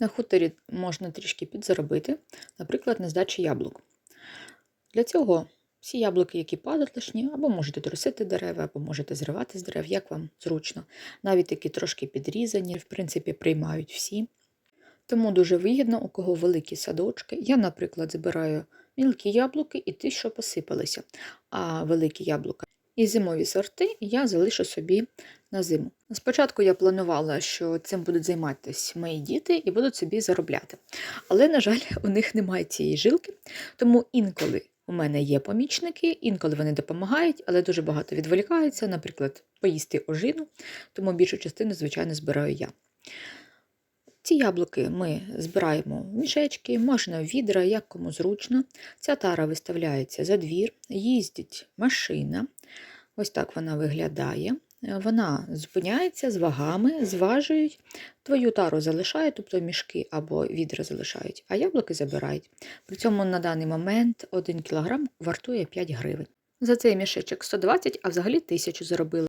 На хуторі можна трішки підзаробити, наприклад, на здачі яблук. Для цього всі яблуки, які падають лишні, або можете трусити дерева, або можете зривати з дерев, як вам зручно. Навіть такі трошки підрізані, в принципі, приймають всі. Тому дуже вигідно, у кого великі садочки. Я, наприклад, збираю мілкі яблуки і ті, що посипалися, а великі яблука. І зимові сорти я залишу собі на зиму. Спочатку я планувала, що цим будуть займатися мої діти і будуть собі заробляти. Але, на жаль, у них немає цієї жилки, тому інколи у мене є помічники, інколи вони допомагають, але дуже багато відволікаються, наприклад, поїсти ожину, тому більшу частину, звичайно, збираю я. Ці яблуки ми збираємо в мішечки, можна в відра, як кому зручно. Ця тара виставляється за двір, їздить машина. Ось так вона виглядає. Вона зупиняється з вагами, зважують, твою тару залишають, тобто мішки або відра залишають, а яблуки забирають. При цьому на даний момент 1 кг вартує 5 гривень. За цей мішечок 120, а взагалі 1000 заробили.